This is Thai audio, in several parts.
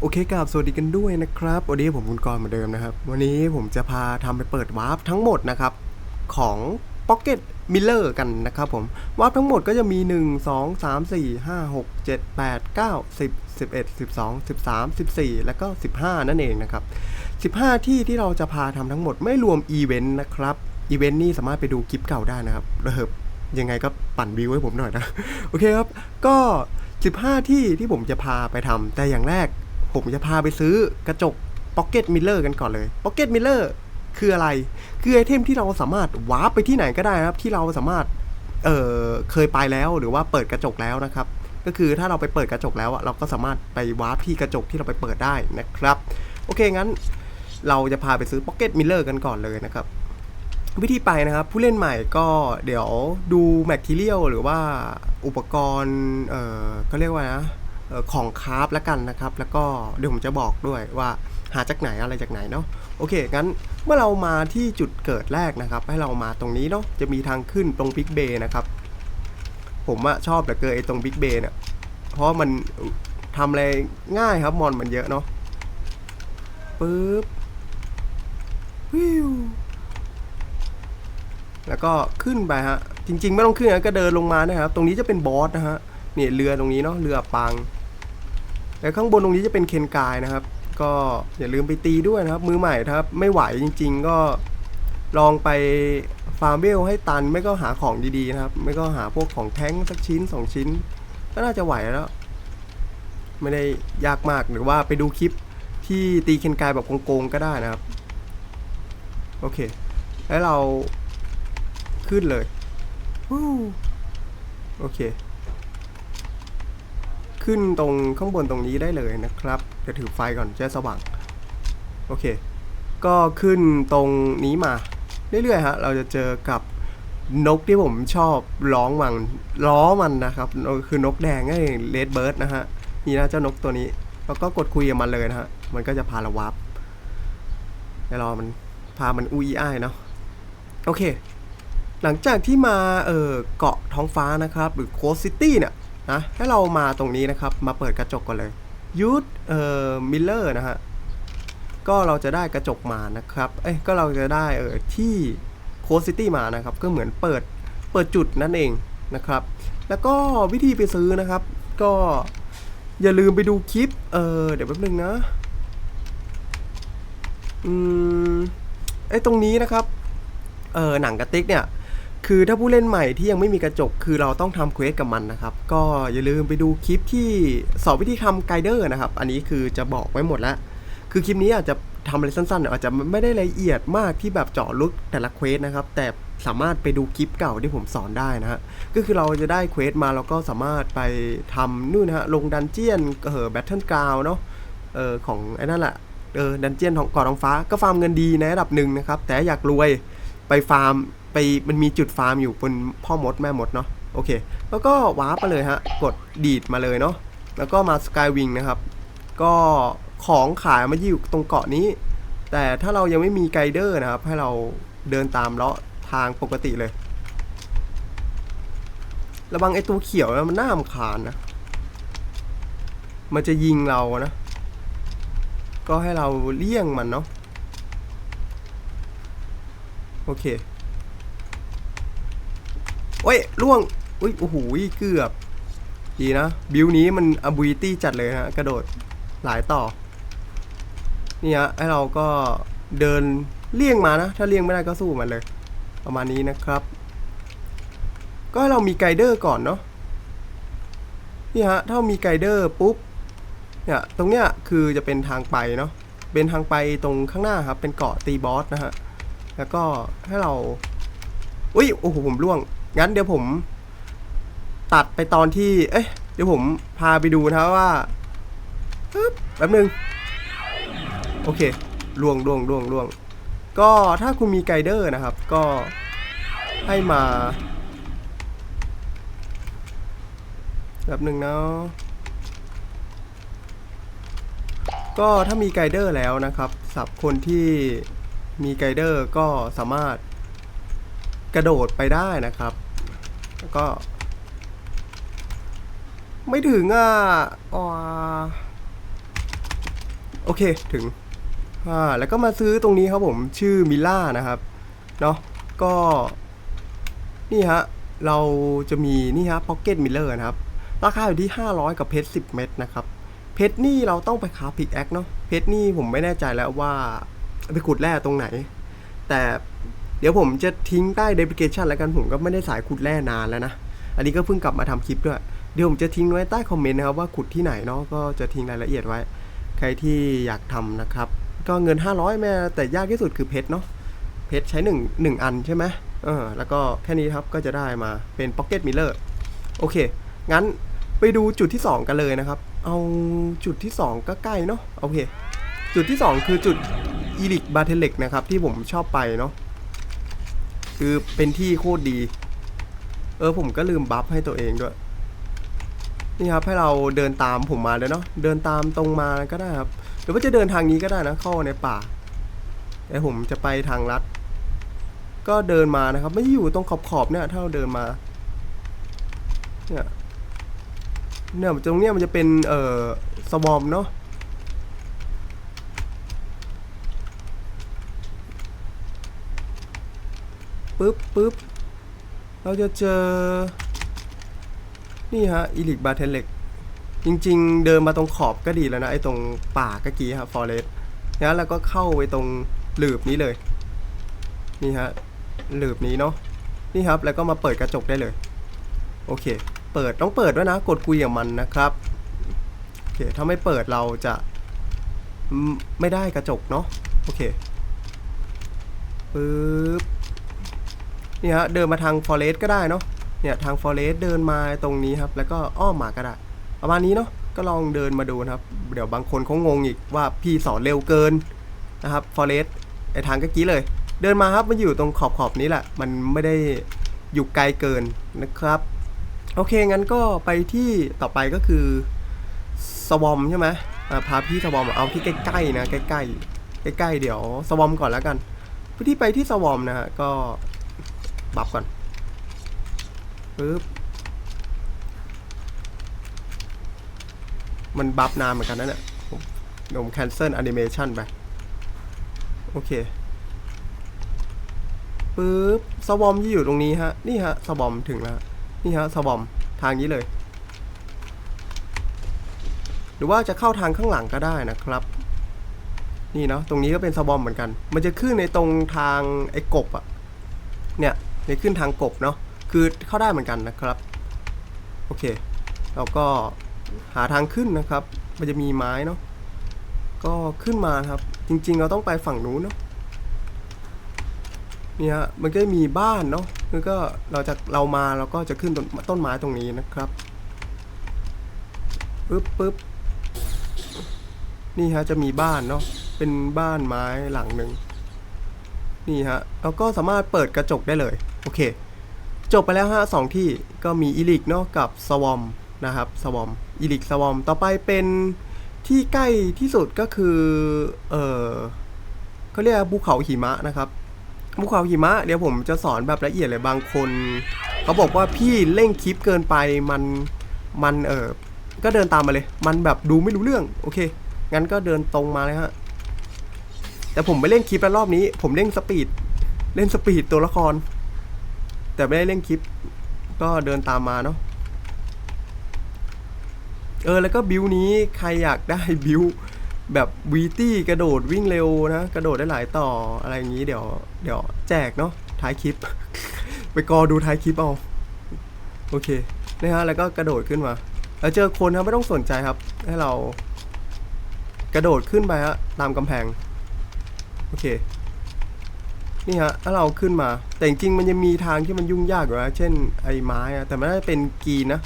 โอเคกับสวัสดีกันด้วยนะครับวันนี้ผมคุณกรณ์เหมือนเดิมนะครับ วันนี้ผมจะพาทำไปเปิดวาร์ปทั้งหมดนะครับ ของ Pocket Miller กันนะครับผมวาร์ปทั้งหมดก็จะมี 1 2 3 4 5 6 7 8 9 10 11 12 13 14 แล้วก็ 15 นั่นเองนะครับ 15 ที่ที่เราจะพาทำทั้งหมดไม่รวมอีเวนต์นะครับอีเวนต์นี่สามารถไปดูคลิปเก่าได้นะครับเหิบยังไงก็ปั่นวิวให้ผมหน่อยนะ โอเคครับ ก็ 15 ที่ที่ผมจะพาไปทำแต่อย่างแรก ผมจะพาไปซื้อกระจก Pocket Miller กันก่อนเลย Pocket Miller คืออะไร คือไอเทมที่เราสามารถวาร์ปไปที่ไหนก็ได้นะครับ ที่เราสามารถเออเคยไปแล้วหรือว่าเปิดกระจกแล้วนะครับ ก็คือถ้าเราไปเปิดกระจกแล้วเราก็สามารถไปวาร์ปที่กระจกที่เราไปเปิดได้นะครับ โอเคงั้นเราจะพาไปซื้อ Pocket Miller กันก่อนเลยนะครับ วิธีไปนะครับ ผู้เล่นใหม่ก็เดี๋ยวดูแมทเทียลหรือว่าอุปกรณ์เออก็เรียกว่านะ ของคาราฟแล้วกันนะครับ แล้วก็เดี๋ยวผมจะบอกด้วยว่าหาจากไหนอะไรจากไหนเนาะโอเคงั้นเมื่อเรามาที่จุดเกิดแรกนะครับ ให้เรามาตรงนี้เนาะจะมีทางขึ้นตรงบิ๊กเบย์นะครับ ผมอะชอบเหลือเกินไอ้ตรงบิ๊กเบย์เนี่ยเพราะมันทำอะไรง่ายครับมอนมันเยอะเนาะปึ๊บวิวแล้วก็ขึ้นไปฮะจริง ๆ ไม่ต้องขึ้นนะก็เดินลงมานะครับ ตรงนี้จะเป็นบอสนะฮะเนี่ยเรือตรงนี้เนาะเรือปัง แล้วข้างบนตรงนี้จะเป็นเคนกายนะครับ ก็อย่าลืมไปตีด้วยนะครับ มือใหม่ครับ ไม่ไหวจริง ๆ ก็ลองไปฟาร์มเวลให้ตันไม่ก็หาของดีๆนะครับ ไม่ก็หาพวกของแท้งสักชิ้นสองชิ้น ก็น่าจะไหวแล้ว ไม่ได้ยากมากหรือว่าไปดูคลิปที่ตีเคนกายแบบโกงๆก็ได้นะครับ โอเค แล้วเราขึ้นเลยโอเค ขึ้นตรงข้างบนตรงนี้ได้เลยนะครับจะถือไฟก่อนจะสว่าง โอเค ก็ขึ้นตรงนี้มา เรื่อยๆฮะเราจะเจอกับนกที่ผมชอบร้องมันล้อมันนะครับคือนกแดงไอ้เลดเบิร์ดนะฮะนี่นะเจ้านกตัวนี้แล้วก็กดคุยกับมันเลยนะฮะมันก็จะพาเราวับเดี๋ยวรอมันพามันอุ้ยอ้ายเนาะโอเค หลังจากที่มาเออเกาะท้องฟ้านะครับ หรือโคสซิตี้เนี่ย นะให้เรามาตรงนี้นะครับ มาเปิดกระจกก่อนเลยยูทเอ่อมิลเลอร์นะฮะก็เราจะได้กระจกมานะครับเอ้ยก็เราจะได้เออที่โคสซิตี้มานะครับ ก็เหมือนเปิดเปิดจุดนั่นเองนะครับ แล้วก็วิธีไปซื้อนะครับ ก็อย่าลืมไปดูคลิป เออเดี๋ยวแป๊บนึงนะ อืมไอ้ตรงนี้นะครับ เออหนังกระติกเนี่ย คือถ้าผู้เล่นใหม่ที่ยังไม่มีกระจก คือเราต้องทำเควสกับมันนะครับ ก็อย่าลืมไปดูคลิปที่สอนวิธีทำไกด์เดอร์นะครับ อันนี้คือจะบอกไว้หมดแล้ว คือคลิปนี้อาจจะทำอะไรสั้นๆอาจจะไม่ได้ละเอียดมากที่แบบเจาะลึกแต่ละเควสนะครับ แต่สามารถไปดูคลิปเก่าที่ผมสอนได้นะฮะ ก็คือเราจะได้เควสมาเราก็สามารถไปทำนู่นนะฮะ ลงดันเจียนเออแบทเทิลกราวเนาะ เออของไอ้นั่นแหละ เออดันเจียนของกาะท้องฟ้า ก็ฟาร์มเงินดีในระดับหนึ่งนะครับ แต่อยากรวยไปฟาร์ม ไปมันมีจุดฟาร์มอยู่บนพ่อมดแม่มดเนาะโอเค แล้วก็วาร์ปมาเลยฮะ กดดีดมาเลยเนาะแล้วก็มาสกายวิงนะครับ ก็ของขายมาอยู่ตรงเกาะนี้ แต่ถ้าเรายังไม่มีไกด์เดอร์นะครับ ให้เราเดินตามเลาะทางปกติเลย ระวังไอตัวเขียวนะมันน่ารำคาญนะ มันจะยิงเรานะ ก็ให้เราเลี่ยงมันเนาะโอเค โอ้ยล่วงอุ้ยโอ้โหเกือบ ดีนะ บิวนี้มันอบิ i ตี้จัดเลยฮะ กระโดดหลายต่อ นี่ฮะให้เราก็เดินเลี่ยงมานะ ถ้าเลี่ยงไม่ได้ก็สู้มันเลย ประมาณนี้นะครับ ก็ให้เรามีไกด์เดอร์ก่อนเนาะนี่ฮะ ถ้ามีไกด์เดอร์ปุ๊บเนี่ยตรงเนี้ยคือจะเป็นทางไปเนาะเป็นทางไปตรงข้างหน้าครับ เป็นเกาะตีบอสนะฮะ แล้วก็ให้เราอุ้ยโอ้โหผมล่วง งั้นเดี๋ยวผมตัดไปตอนที่ เอ้ย เดี๋ยวผมพาไปดูนะว่าปึ๊บแป๊บนึง โอเคล่วงล่วงล่วงล่วง ก็ถ้าคุณมีไกด์เดอร์นะครับ ก็ให้มาแป๊บนึงเนาะก็ถ้ามีไกด์เดอร์แล้วนะครับสับคนที่มีไกด์เดอร์ก็สามารถ กระโดดไปได้นะครับ แล้วก็ ไม่ถึงอะอ๋อโอเคถึงอ่าแล้วก็มาซื้อตรงนี้ครับผมชื่อมิล่านะครับเนาะก็นี่ฮะเราจะมีนี่ฮะพ็อกเก็ตมิลเลอร์นะครับ ราคาอยู่ที่ 500 กับเพชร10 เม็ดนะครับ เพชรนี่เราต้องไปคาพิกแอคเนาะเพชรนี่ผมไม่แน่ใจแล้วว่า ไปขุดแร่ตรงไหน แต่ เดี๋ยวผมจะทิ้งใต้ description แล้วกันผมก็ไม่ได้สายขุดแร่นานแล้วนะ อันนี้ก็เพิ่งกลับมาทำคลิปด้วย เดี๋ยวผมจะทิ้งไว้ใต้คอมเมนต์นะครับว่าขุดที่ไหนเนาะก็จะทิ้งรายละเอียดไว้ ใครที่อยากทำนะครับ ก็เงิน 500แม่แต่ยากที่สุดคือเพชรเนาะเพชรใช้1 1อันใช่ไหมเออแล้วก็แค่นี้ครับก็จะได้มาเป็น Pocket Miller โอเค งั้นไปดูจุดที่ 2 กันเลยนะครับ เอาจุดที่ 2 ก็ใกล้เนาะโอเค จุดที่ 2 คือจุดอีลิกบาเทเล็กนะครับที่ผมชอบไปเนาะ คือเป็นที่โคตรดี เออผมก็ลืมบัฟให้ตัวเองด้วย นี่ครับให้เราเดินตามผมมาเลยเนาะเดินตามตรงมาก็ได้ครับหรือว่าจะเดินทางนี้ก็ได้นะเข้าในป่าแต่ผมจะไปทางลัด ก็เดินมานะครับ ไม่ได้อยู่ตรงขอบขอบๆเนี่ยถ้าเราเดินมา เนี่ยเนี่ยตรงเนี้ยมันจะเป็นเอ่อสวอมเนาะ ปึ๊บปึ๊บเราจะเจอ นี่ฮะอีลิกบาเทนเล็กจริงๆ เดินมาตรงขอบก็ดีแล้วนะ ไอ้ตรงป่าเมื่อกี้ครับฟอเรสต์นะแล้วก็เข้าไปตรงหลืบนี้เลย นี่ฮะหลืบนี้เนาะนี่ครับแล้วก็มาเปิดกระจกได้เลย โอเค เปิดต้องเปิดด้วยนะ กดคุยกับมันนะครับโอเคถ้าไม่เปิดเราจะไม่ได้กระจกเนาะโอเคปึ๊บ นี่ฮะเดินมาทางฟอเรสต์ก็ได้เนาะเนี่ยทางฟอเรสต์เดินมาตรงนี้ครับ แล้วก็อ้อมมาก็ได้ประมาณนี้เนาะก็ลองเดินมาดูนะครับ เดี๋ยวบางคนเขางงอีกว่าพี่สอนเร็วเกินนะครับฟอเรสต์ไอทางเมื่อกี้เลย เดินมาครับมันอยู่ตรงขอบขอบนี้แหละ มันไม่ได้อยู่ไกลเกินนะครับ โอเคงั้นก็ไปที่ต่อไปก็คือสวอมใช่ไหมพาพี่สวอมเอาที่ใกล้ๆนะใกล้ๆใกล้ๆเดี๋ยวสวอมก่อนแล้วกัน พื่ที่ไปที่สวอมนะฮะก็ บัฟก่อนปึ๊บมันบัฟนานเหมือนกันนะเนี่ยผมเดี๋ยวผม cancel animation ไป โอเคปึ๊บสวอมที่อยู่ตรงนี้ฮะ นี่ฮะสวอมถึงแล้ว นี่ฮะสวอมทางนี้เลย หรือว่าจะเข้าทางข้างหลังก็ได้นะครับ นี่เนาะตรงนี้ก็เป็นสวอมเหมือนกัน มันจะขึ้นในตรงทางไอ้กบอะเนี่ย ในขึ้นทางกบเนาะคือเข้าได้เหมือนกันนะครับ โอเค เราก็หาทางขึ้นนะครับ มันจะมีไม้เนาะก็ขึ้นมาครับ จริง ๆ เราต้องไปฝั่งนู้นเนาะเนี่ยฮะมันก็มีบ้านเนาะแล้วก็เราจะเรามาเราก็จะขึ้นต้นต้นไม้ตรงนี้นะครับปึ๊บปึ๊บนี่ฮะจะมีบ้านเนาะเป็นบ้านไม้หลังหนึ่งนี่ฮะเราก็สามารถเปิดกระจกได้เลย อเค จบไปแล้วฮะสองที่ก็มีอีลิกเนาะกับสวอมนะครับสวอมอีลิกสวอมต่อไปเป็นที่ใกล้ที่สุดก็คือ เออเขาเรียกว่าภูเขาหิมะนะครับภูเขาหิมะเดี๋ยวผมจะสอนแบบละเอียดเลยบางคน เขาบอกว่าพี่เร่งคลิปเกินไปมันมันเออก็เดินตามมาเลย มันแบบดูไม่รู้เรื่องโอเค งั้นก็เดินตรงมาเลยฮะ แต่ผมไม่เล่นคลิปแล้วรอบนี้ ผมเล่นสปีด เล่นสปีดตัวละคร แต่ไม่ได้เล่นคลิป ก็เดินตามมาเนาะเออแล้วก็บิวนี้ใครอยากได้บิวแบบวีตี้กระโดดวิ่งเร็วนะกระโดดได้หลายต่ออะไรอย่างนี้เดี๋ยวเดี๋ยวแจกเนาะท้ายคลิป ไปกอดูท้ายคลิปเอาโอเคนะฮะแล้วก็กระโดดขึ้นมาแล้วเจอคนครับไม่ต้องสนใจครับ ให้เรา กระโดดขึ้นไปฮะตามกำแพง โอเค นี่ฮะถ้าเราขึ้นมา แต่จริงๆมันยังมีทางที่มันยุ่งยากอยู่นะเช่นไอ้ไม้อะแต่ไม่ได้เป็นกรีนนะ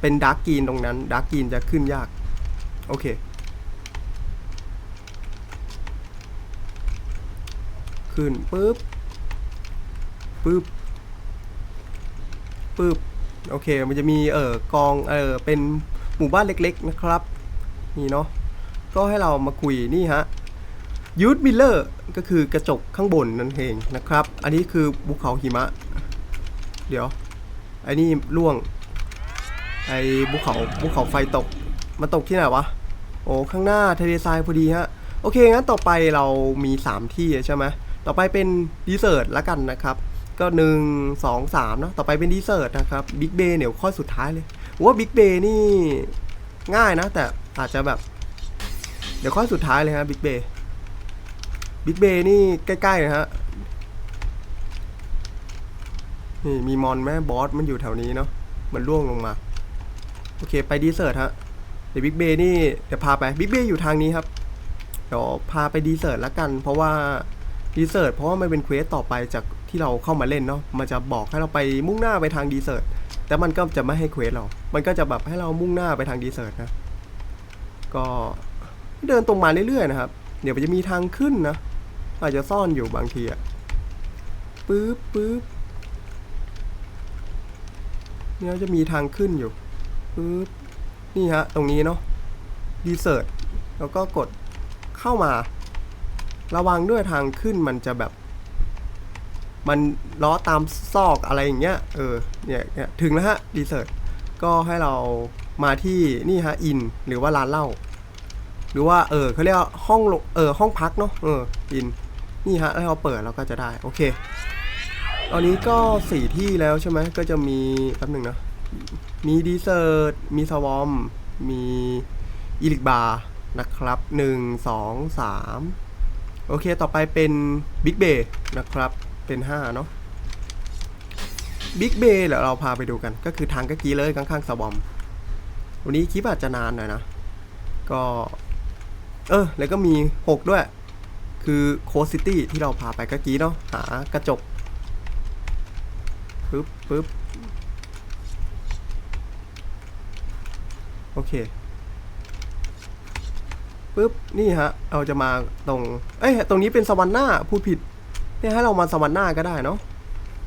เป็นดาร์กกรีนตรงนั้นดาร์กกรีนจะขึ้นยาก โอเค ขึ้นปุ๊บปุ๊บปุ๊บโอเค มันจะมีเออกองเออเป็นหมู่บ้านเล็ก ๆ นะครับ นี่เนาะก็ให้เรามาคุยนี่ฮะ ยูทมิลเลอร์ก็คือกระจกข้างบนนั่นเองนะครับ อันนี้คือภูเขาหิมะ เดี๋ยวไอ้นี่ล่วง ไอ้ภูเขาภูเขาไฟตกมันตกที่ไหนวะ โอ้ข้างหน้าทะเลทรายพอดีฮะ โอเคงั้นต่อไปเรามี 3 ที่ใช่ไหมต่อไปเป็นดีเซอร์ตละกันนะครับ ก็ 1 2 3เนาะต่อไปเป็นดีเซอร์ตนะครับบิ๊กเบย์เดี๋ยวข้อสุดท้ายเลยว่าบิ๊กเบย์นี่ง่ายนะ แต่อาจจะแบบ เดี๋ยวข้อสุดท้ายเลยฮะบิ๊กเบย์ บิ๊กเบย์นี่ใกล้ๆนะฮะ นี่มีมอนแม่บอสมันอยู่แถวนี้เนาะ มันร่วงลงมา โอเคไปดีเซอร์ตฮะ เดี๋ยวบิ๊กเบย์นี่เดี๋ยวพาไป บิ๊กเบย์อยู่ทางนี้ครับ เดี๋ยวพาไปดีเซอร์ตละกัน เพราะว่าดีเซอร์ตเพราะว่ามันเป็นเควสต่อไปจากที่เราเข้ามาเล่นเนาะ มันจะบอกให้เราไปมุ่งหน้าไปทางดีเซอร์ตแต่มันก็จะไม่ให้เควสเรา มันก็จะแบบให้เรามุ่งหน้าไปทางดีเซอร์ตนะ ก็เดินตรงมาเรื่อยๆนะครับ เดี๋ยวมันจะมีทางขึ้นนะ อาจจะซ่อนอยู่บางทีอะปึ๊บปึ๊บเนี่ยจะมีทางขึ้นอยู่ปึ๊บนี่ฮะ ตรงนี้เนาะดีเซอร์ตแล้วก็กดเข้ามา ระวังด้วยทางขึ้นมันจะแบบ มันล้อตามซอกอะไรอย่างเงี้ย เออ เนี่ยเนี่ยถึงแล้วฮะดีเซอร์ตก็ให้เรามาที่นี่ฮะอินหรือว่าร้านเหล้าหรือว่าเออเขาเรียกห้องลงเออห้องพักเนาะเอออิน นี่ฮะ ให้เราเปิดเราก็จะได้ โอเค ตอนนี้ก็สี่ที่แล้วใช่ไหม ก็จะมีแป๊บหนึ่งนะ มีดีเซอร์ตมีสวอม มีอีลิกบาร์นะครับหนึ่งสองสามโอเค ต่อไปเป็นบิ๊กเบย์นะครับ เป็นห้าเนาะบิ๊กเบย์เดี๋ยวเราพาไปดูกัน ก็คือทางกะกี้เลยข้างๆสวอม วันนี้คลิปอาจจะนานหน่อยนะ ก็ เออ แล้วก็มี6ด้วย คือโคซิตี้ที่เราพาไปกะกี้เนาะหากระจกปึ๊บปึ๊บโอเคปึ๊บนี่ฮะเราจะมาตรงเอ้ยตรงนี้เป็นสวรรค์หน้าพูดผิดเนี่ยให้เรามาสวรรค์หน้าก็ได้เนาะ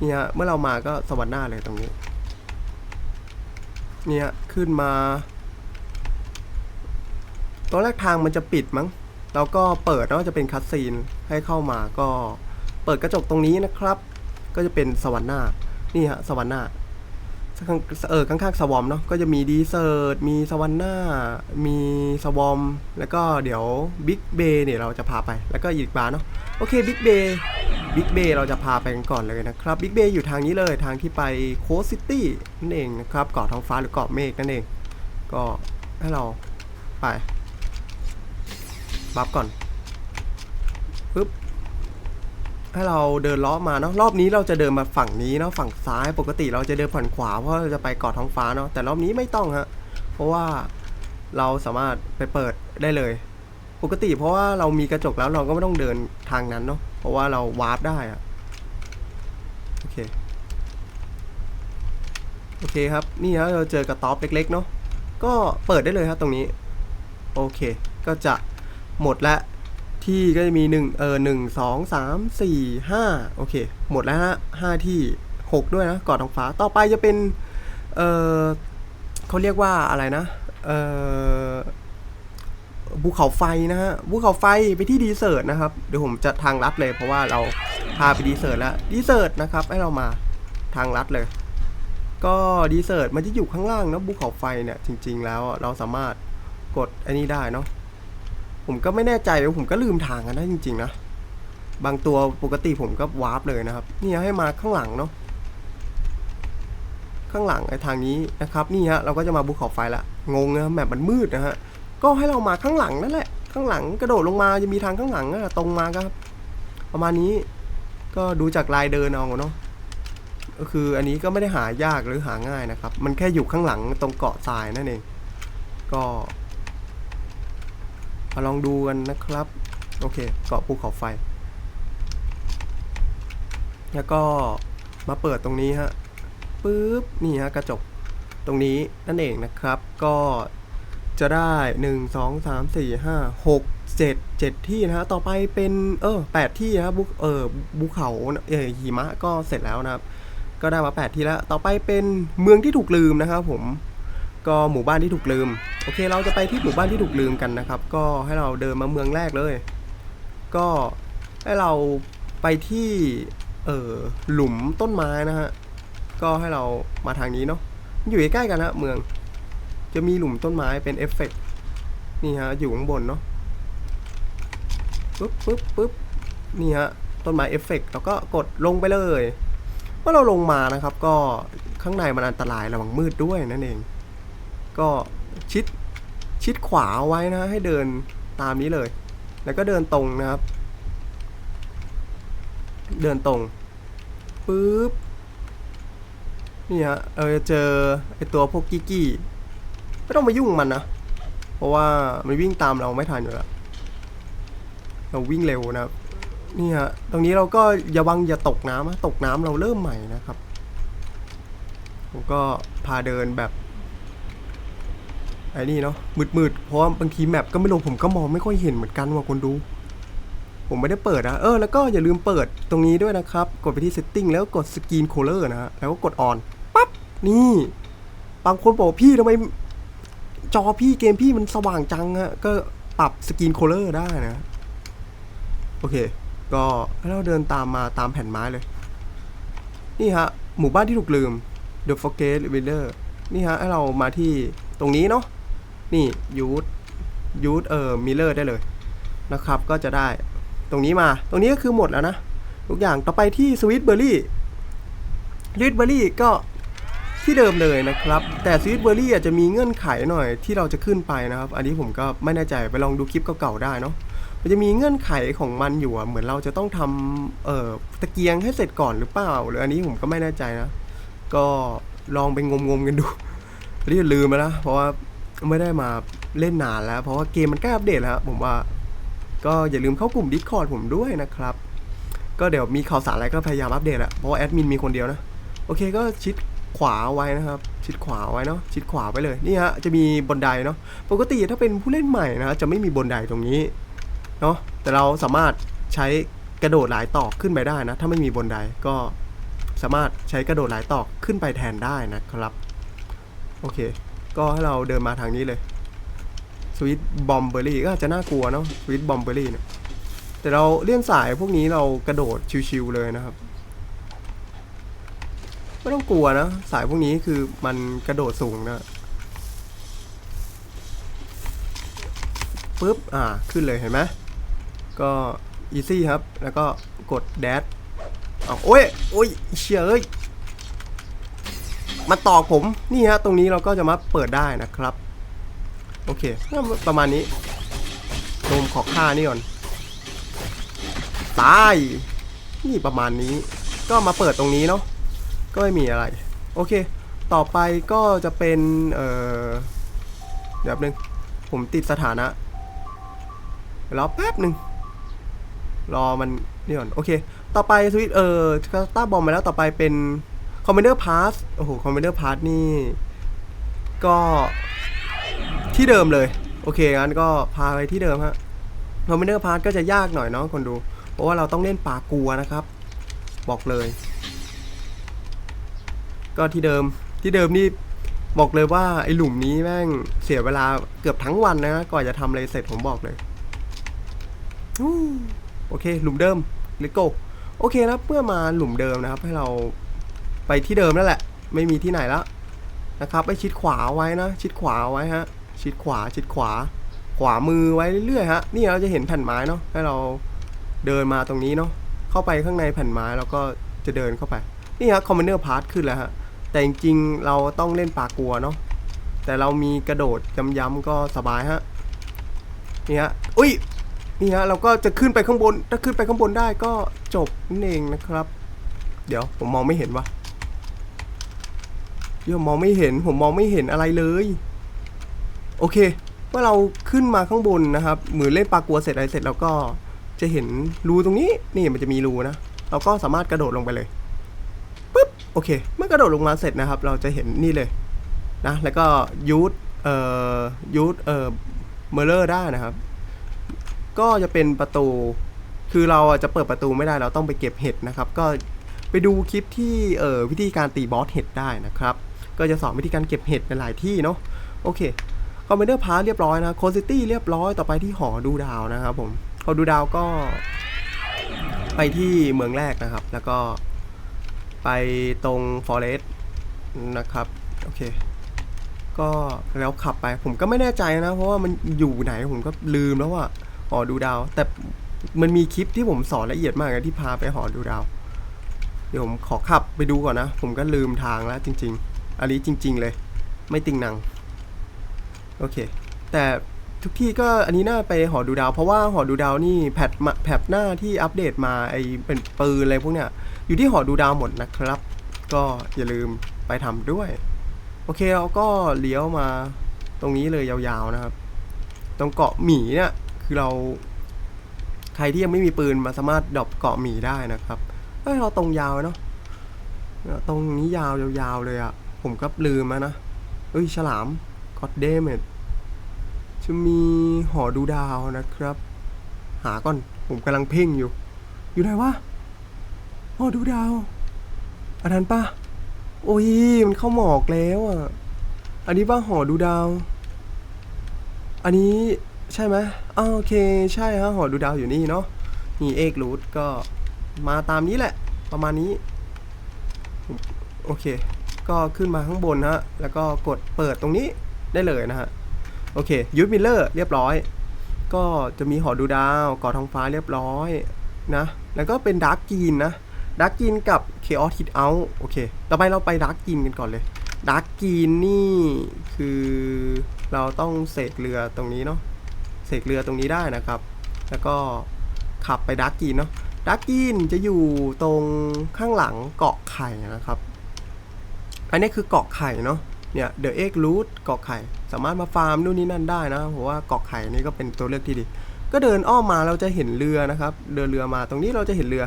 นี่ฮะเมื่อเรามาก็สวรรค์หน้าเลยตรงนี้เนี่ยขึ้นมาตอนแรกทางมันจะปิดมั้ง แล้วก็เปิดแล้วจะเป็นคัสซีนให้เข้ามาก็เปิดกระจกตรงนี้นะครับ ก็จะเป็นสวรรค์หน้านี่ฮะสวรรค์หน้าข้างเออข้างๆสวอมเนาะก็จะมีดีเซอร์มีสวรรค์หน้ามีสวอมแล้วก็เดี๋ยวบิ๊กเบย์เนี่ยเราจะพาไปแล้วก็อีกบาร์เนาะโอเคบิ๊กเบย์บิ๊กเบย์เราจะพาไปกันก่อนเลยนะครับบิ๊กเบย์อยู่ทางนี้เลยทางที่ไปโคสซิตี้นั่นเองนะครับเกาะท้องฟ้าหรือเกาะเมฆนั่นเอง ก็ให้เราไป บัฟก่อนปึ๊บให้เราเดินล้อมาเนาะรอบนี้เราจะเดินมาฝั่งนี้เนาะฝั่งซ้ายปกติเราจะเดินฝั่งขวาเพราะเราจะไปเกาะท้องฟ้าเนาะแต่รอบนี้ไม่ต้องฮะเพราะว่าเราสามารถไปเปิดได้เลย ปกติเพราะว่าเรามีกระจกแล้วเราก็ไม่ต้องเดินทางนั้นเนาะเพราะว่าเราวาร์ปได้อะโอเคโอเคครับนี่ฮะเราเจอกระต๊อบเล็กๆเนาะก็เปิดได้เลยครับตรงนี้ โอเค ก็จะ หมดละที่ก็จะมีหนึ่งเออหนึ่งสองสามสี่ห้าโอเค หมดแล้วฮะห้าที่หกด้วยนะกาะท้องฟ้าต่อไปจะเป็น เออเขาเรียกว่าอะไรนะ เออภูเขาไฟนะฮะภูเขาไฟไปที่ดีเซอร์ตนะครับ เดี๋ยวผมจะทางลัดเลย เพราะว่าเราพาไปดีเซอร์ตแล้วดีเซอร์ตนะครับ ให้เรามาทางลัดเลย ก็ดีเซอร์ตมันจะอยู่ข้างล่างนะภูเขาไฟเนี่ยจริง ๆ แล้วเราสามารถกดอันนี้ได้เนาะ ผมก็ไม่แน่ใจเลยผมก็ลืมทางกันนะจริงๆนะ บางตัวปกติผมก็วาร์ปเลยนะครับ นี่ให้มาข้างหลังเนาะ ข้างหลังไอ้ทางนี้นะครับ นี่ฮะเราก็จะมาภูเขาไฟละ งงนะแมปมันมืดนะฮะ ก็ให้เรามาข้างหลังนั่นแหละ ข้างหลังกระโดดลงมาจะมีทางข้างหลังอะตรงมาครับ ประมาณนี้ ก็ดูจากลายเดินเอาเนาะก็คืออันนี้ก็ไม่ได้หายากหรือหาง่ายนะครับ มันแค่อยู่ข้างหลังตรงเกาะทรายนั่นเอง ก็ มาลองดูกันนะครับ โอเค เกาะภูเขาไฟ แล้วก็มาเปิดตรงนี้ฮะปึ๊บ นี่ฮะกระจกตรงนี้นั่นเองนะครับ ก็จะได้ 1 2 3 4 5 6 7 7 ที่นะฮะ ต่อไปเป็น เออ8ที่นะบุเออภูเขาเออหิมะก็เสร็จแล้วนะครับ ก็ได้มา 8 ที่แล้ว ต่อไปเป็นเมืองที่ถูกลืมนะครับผม ก็หมู่บ้านที่ถูกลืม โอเค เราจะไปที่หมู่บ้านที่ถูกลืมกันนะครับ ก็ให้เราเดินมาเมืองแรกเลย ก็ให้เราไปที่เออหลุมต้นไม้นะฮะ ก็ให้เรามาทางนี้เนาะ อยู่ใกล้กันนะเมือง จะมีหลุมต้นไม้เป็นเอฟเฟกต์นี่ฮะ อยู่ข้างบนเนาะ ปึ๊บปึ๊บปึ๊บนี่ฮะ ต้นไม้เอฟเฟกต์แล้วก็กดลงไปเลย เมื่อเราลงมานะครับ ก็ข้างในมันอันตรายระวังมืดด้วยนั่นเอง ก็ชิดชิดขวาไว้นะให้เดินตามนี้เลย แล้วก็เดินตรงนะครับ เดินตรงปึ๊บนี่ฮะเออเจอไอตัวพวกกี้กี้ไม่ต้องมายุ่งมันนะ เพราะว่ามันวิ่งตามเราไม่ทันอยู่แล้วเราวิ่งเร็วนะครับนี่ฮะตรงนี้เราก็อย่าวังอย่าตกน้ำนะตกน้ำเราเริ่มใหม่นะครับผมก็พาเดินแบบ ไอ้นี่เนาะมืดๆเพราะว่าบางทีแมปก็ไม่ลงผมก็มองไม่ค่อยเห็นเหมือนกันว่าคนดู ผมไม่ได้เปิดนะเออแล้วก็อย่าลืมเปิดตรงนี้ด้วยนะครับ กดไปที่ setting แล้วกด screen color นะฮะแล้วก็กด on ปั๊บนี่บางคนบอกพี่ทำไมจอพี่เกมพี่มันสว่างจังอะก็ปรับ screen color ได้นะ โอเค ก็ให้เราเดินตามมาตามแผ่นไม้เลย นี่ฮะ หมู่บ้านที่ถูกลืม The Forget Village นี่ฮะ ให้เรามาที่ตรงนี้เนาะ นี่ยูทยูทเอ่อมิเลอร์ได้เลยนะครับก็จะได้ตรงนี้มาตรงนี้ก็คือหมดแล้วนะ ทุกอย่างต่อไปที่สวิตเบอร์รี่สวิตเบอร์รี่ก็ที่เดิมเลยนะครับ แต่สวิตเบอร์รี่อาจจะมีเงื่อนไขหน่อยที่เราจะขึ้นไปนะครับ อันนี้ผมก็ไม่แน่ใจไปลองดูคลิปเก่าๆได้เนาะมันจะมีเงื่อนไขของมันอยู่เหมือนเราจะต้องทำเอ่อตะเกียงให้เสร็จก่อนหรือเปล่า หรืออันนี้ผมก็ไม่แน่ใจนะ ก็ลองไปงมๆกันดูรีบลืมไปแล้วเพราะว่า ไม่ได้มาเล่นนานแล้ว เพราะว่าเกมมันใกล้อัปเดตแล้วผมว่า ก็อย่าลืมเข้ากลุ่ม Discord ผมด้วยนะครับ ก็เดี๋ยวมีข่าวสารอะไรก็พยายามอัปเดตอะเพราะว่าแอดมินมีคนเดียวนะ โอเคก็ชิดขวาไว้นะครับ ชิดขวาไว้เนาะชิดขวาไปเลยนี่ฮะจะมีบนไดเนาะปกติถ้าเป็นผู้เล่นใหม่นะจะไม่มีบนไดตรงนี้เนาะแต่เราสามารถใช้กระโดดหลายตอกขึ้นไปได้นะ ถ้าไม่มีบนไดก็สามารถใช้กระโดดหลายตอกขึ้นไปแทนได้นะครับ โอเค ก็ให้เราเดินมาทางนี้เลยสวิตบอมเบอรี่ก็อาจจะน่ากลัวเนาะสวิตบอมเบอรี่เนี่ยแต่เราเลี่ยนสายพวกนี้เรากระโดดชิวๆเลยนะครับไม่ต้องกลัวนะ สายพวกนี้คือมันกระโดดสูงนะปุ๊บ อ่า ขึ้นเลยเห็นไหมก็ easy ครับ แล้วก็กด dash เอาโอ้ย โอ้ยเชี่ยเอ้ย มาตอกผมนี่ฮะตรงนี้เราก็จะมาเปิดได้นะครับ โอเคประมาณนี้โดมขอค่านี่ก่อนตายนี่ประมาณนี้ ก็มาเปิดตรงนี้เนาะก็ไม่มีอะไร โอเค ต่อไปก็จะเป็นเอ่อเดี๋ยวแป๊บนึงผมติดสถานะรอแป๊บหนึ่งรอมันนี่ก่อนโอเค ต่อไปสวิตเออก็ต้าบอมมาแล้วต่อไปเป็น อม m ม n เดอร์พาสโอ้โหคอม m ม n เดอร์พาสนี่ ก็ที่เดิมเลย โอเคงั้นก็พาไปที่เดิมฮะคอม m ม n เดอร์พาสก็จะยากหน่อยเนาะคนดู เพราะว่าเราต้องเล่นปลากัวนะครับ บอกเลย ก็ที่เดิมที่เดิมนี่บอกเลยว่าไอหลุมนี้แม่งเสียเวลาเกือบทั้งวันนะก่อนจะทำอะไรเสร็จผมบอกเลยโอเค หลุมเดิมเลโก้โอเคนะเมื่อมาหลุมเดิมนะครับ ให้เรา ไปที่เดิมนั่นแหละ ไม่มีที่ไหนแล้วนะครับไปชิดขวาไว้นะ ชิดขวาไว้ฮะ ชิดขวาชิดขวา ขวามือไว้เรื่อยๆฮะนี่เราจะเห็นแผ่นไม้เนาะให้เราเดินมาตรงนี้เนาะเข้าไปข้างในแผ่นไม้แล้วก็จะเดินเข้าไปนี่ฮะคอมมานเดอร์พาร์ทขึ้นแล้วฮะแต่จริงๆเราต้องเล่นปลากัวเนาะแต่เรามีกระโดดย้ำๆก็สบายฮะนี่ฮะอุ้ยนี่ฮะเราก็จะขึ้นไปข้างบนถ้าขึ้นไปข้างบนได้ก็จบนั่นเองนะครับ เดี๋ยวผมมองไม่เห็นวะ เดี๋ยวมองไม่เห็นผมมองไม่เห็นอะไรเลย โอเค เมื่อเราขึ้นมาข้างบนนะครับเหมือนเล่นปลากัวเสร็จอะไรเสร็จเราก็จะเห็นรูตรงนี้นี่มันจะมีรูนะเราก็สามารถกระโดดลงไปเลยปุ๊บโอเค เมื่อกระโดดลงมาเสร็จนะครับ เราจะเห็นนี่เลยนะแล้วก็ยูทเอ่อยูทเอ่อเมอร์เลอร์ได้นะครับ ก็จะเป็นประตูคือเราจะเปิดประตูไม่ได้เราต้องไปเก็บเห็ดนะครับ ก็ไปดูคลิปที่เอ่อวิธีการตีบอสเห็ดได้นะครับ ก็จะสอนวิธีการเก็บเห็ดในหลายที่เนาะโอเคคอมเมนเดอร์พาร์เรียบร้อยนะโคซิตี้เรียบร้อยต่อไปที่หอดูดาวนะครับผมหอดูดาวก็ ไปที่เมืองแรกนะครับ แล้วก็ไปตรงฟอเรสต์นะครับโอเคก็แล้วขับไปผมก็ไม่แน่ใจนะ เพราะว่ามันอยู่ไหนผมก็ลืมแล้วว่าหอดูดาว แต่มันมีคลิปที่ผมสอนละเอียดมากนะที่พาไปหอดูดาว เดี๋ยวผมขอขับไปดูก่อนนะ ผมก็ลืมทางแล้วจริง ๆ อันนี้จริง ๆ เลย ไม่ติงนัง โอเค แต่ทุกที่ก็อันนี้น่าไปหอดูดาว เพราะว่าหอดูดาวนี่แพทแพทหน้าที่อัปเดตมาไอเป็นปืนอะไรพวกเนี้ยอยู่ที่หอดูดาวหมดนะครับ ก็อย่าลืมไปทำด้วย โอเคเราก็เลี้ยวมาตรงนี้เลยยาวๆนะครับ ตรงเกาะหมีเนี่ยคือเรา ใครที่ยังไม่มีปืนมาสามารถดรอปเกาะหมีได้นะครับเฮ้ยเราตรงยาวเนาะตรงนี้ยาวยาวๆเลยอะ ผมก็ลืมแล้วนะ เอ้ย ฉลามกอดเดมดจะมีหอดูดาวนะครับ หาก่อน ผมกำลังเพ่งอยู่ อยู่ไหนวะหอดูดาว อันนั้นปะโอ้ย มันเข้าหมอกแล้วอะ อันนี้ป่ะหอดูดาว อันนี้ใช่ไหมอ้าวโอเค ใช่ฮะ หอดูดาวอยู่นี่เนาะ นี่เอกรูทก็มาตามนี้แหละ ประมาณนี้ โอเค ก็ขึ้นมาข้างบนฮะแล้วก็กดเปิดตรงนี้ได้เลยนะฮะโอเคยูทมิลเลอร์เรียบร้อย ก็จะมีหอดูดาวก่อท้องฟ้าเรียบร้อยนะแล้วก็เป็นดาร์กกรีนนะดาร์กกรีนกับเคออสฮิตเอาโอเค ต่อไปเราไปดาร์กกรีนกันก่อนเลยดาร์กกรีนนี่คือเราต้องเสกเรือตรงนี้เนาะเสกเรือตรงนี้ได้นะครับ แล้วก็ขับไปดาร์กกรีนเนาะดาร์กกรีนจะอยู่ตรงข้างหลังเกาะไข่นะครับ อันนี้คือเกาะไข่เนาะเนี่ยเดอะเอ็กรูทเกาะไข่ สามารถมาฟาร์มนู่นนี่นั่นได้นะผมว่าเกาะไข่นี่ก็เป็นตัวเลือกที่ดี ก็เดินอ้อมมาเราจะเห็นเรือนะครับ เดินเรือมาตรงนี้เราจะเห็นเรือ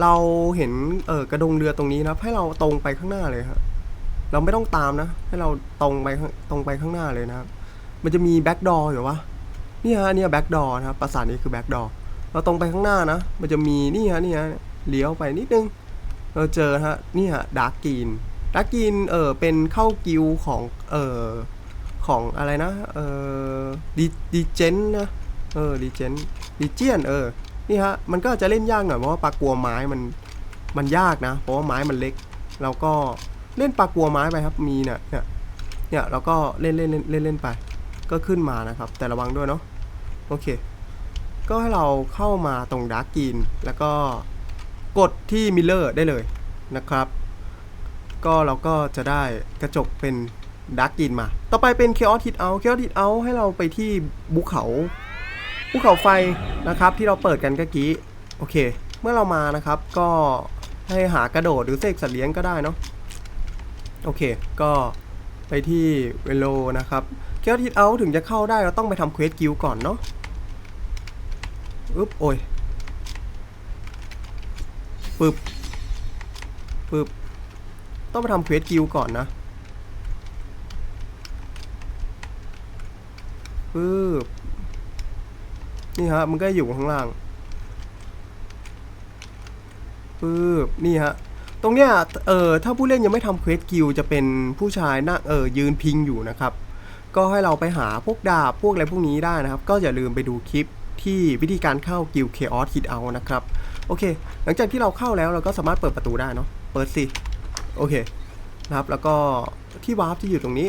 เราเห็นเออกระดงเรือตรงนี้นะครับให้เราตรงไปข้างหน้าเลยครับเราไม่ต้องตามนะ ให้เราตรงไปตรงไปข้างหน้าเลยนะครับ มันจะมีแบ็กดอร์อยู่วะนี่ฮะเนี่ยแบ็กดอร์นะครับภาษานี้คือแบ็กดอร์เราตรงไปข้างหน้านะ มันจะมีนี่ฮะนี่ฮะเลี้ยวไปนิดนึง เราเจอฮะนี่ฮะดาร์กกรีน ดาร์กกรีนเออเป็นเข้ากิลของเออของอะไรนะเออดีดีเจนนะเออดีเจนดีเจียนเออนี่ฮะมันก็จะเล่นยากหน่อยเพราะว่าปลากลัวไม้มันมันยากนะ เพราะว่าไม้มันเล็กเราก็เล่นปลากลัวไม้ไปครับมีเนี่ยเนี่ยเนี่ยเราก็เล่นเล่นเล่นเล่นเล่นไป ก็ขึ้นมานะครับ แต่ระวังด้วยเนาะโอเค ก็ให้เราเข้ามาตรงดาร์กกีนแล้วก็กดที่มิลเลอร์ได้เลยนะครับ ก็เราก็จะได้กระจกเป็นดาร์กกรีนมา ต่อไปเป็น Chaos Hit Out Chaos Hit Out ให้เราไปที่ภูเขาภูเขาไฟนะครับที่เราเปิดกันเมื่อกี้ โอเค เมื่อเรามานะครับก็ให้หากระโดดหรือเสกสัตว์เลี้ยงก็ได้เนาะโอเค ก็ไปที่เวโลนะครับ Chaos Hit Out ถึงจะเข้าได้เราต้องไปทำเควสกิลก่อนเนาะอึ๊บโอ้ยปึ๊บปึ๊บ ต้องไปทำเควสกิลก่อนนะปึ๊บนี่ฮะ มันก็อยู่ข้างล่างปึ๊บนี่ฮะ ตรงเนี้ย เออถ้าผู้เล่นยังไม่ทำเควสกิลจะเป็นผู้ชายนั่งเออยืนพิงอยู่นะครับ ก็ให้เราไปหาพวกดาบ พวกอะไรพวกนี้ได้นะครับ ก็อย่าลืมไปดูคลิปที่วิธีการเข้ากิลเคออสฮิตเอานะครับ โอเค หลังจากที่เราเข้าแล้วเราก็สามารถเปิดประตูได้เนาะ เปิดสิ โอเคนะครับแล้วก็ที่วาร์ปที่อยู่ตรงนี้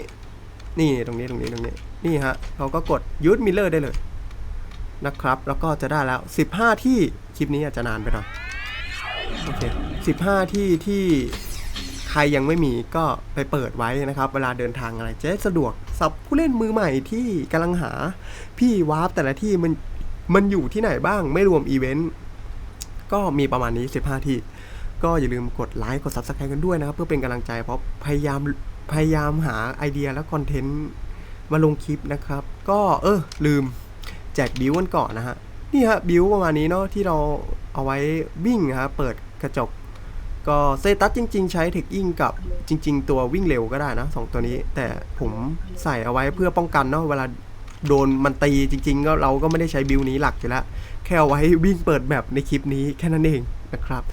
นี่ตรงนี้ตรงนี้ตรงนี้นี่ฮะเราก็กดยูทมิลเลอร์ได้เลยนะครับ แล้วก็จะได้แล้ว 15 ที่คลิปนี้อาจจะนานไปหน่อยโอเค15 ที่ที่ใครยังไม่มีก็ไปเปิดไว้นะครับ เวลาเดินทางอะไรจะสะดวกสับผู้เล่นมือใหม่ที่กำลังหา พี่วาร์ปแต่ละที่มันมันอยู่ที่ไหนบ้างไม่รวมอีเวนต์ก็มีประมาณนี้ 15 ที่ ก็อย่าลืมกดไลค์กด Subscribe กันด้วยนะครับ เพื่อเป็นกำลังใจเพราะพยายามพยายามหาไอเดียและคอนเทนต์มาลงคลิปนะครับ ก็เออลืมแจกบิวกันก่อนนะฮะนี่ฮะบิวประมาณนี้เนาะที่เราเอาไว้วิ่งนะฮะเปิดกระจก ก็เซตัสจริง ๆ ใช้เทคอิงกับจริง ๆ ตัววิ่งเร็วก็ได้นะสองตัวนี้ แต่ผมใส่เอาไว้เพื่อป้องกันเนาะเวลาโดนมันตีจริง ๆ ก็เราก็ไม่ได้ใช้บิวนี้หลักอยู่แล้ว แค่เอาไว้วิ่งเปิดแบบในคลิปนี้แค่นั้นเองนะครับ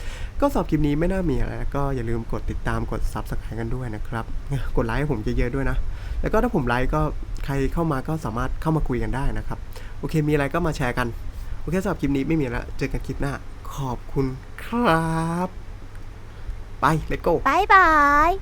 ก็สอบคลิปนี้ไม่น่ามีอะไรก็อย่าลืมกดติดตามกด s u b สไครต์กันด้วยนะครับ กดไลค์ให้ผมเยอะๆด้วยนะ แล้วก็ถ้าผมไลค์ก็ใครเข้ามาก็สามารถเข้ามาคุยกันได้นะครับ โอเค มีอะไรก็มาแชร์กัน โอเคสำหรับคลิปนี้ไม่มีแล้ว เจอกันคลิปหน้า ขอบคุณครับ ไป let's go 拜拜。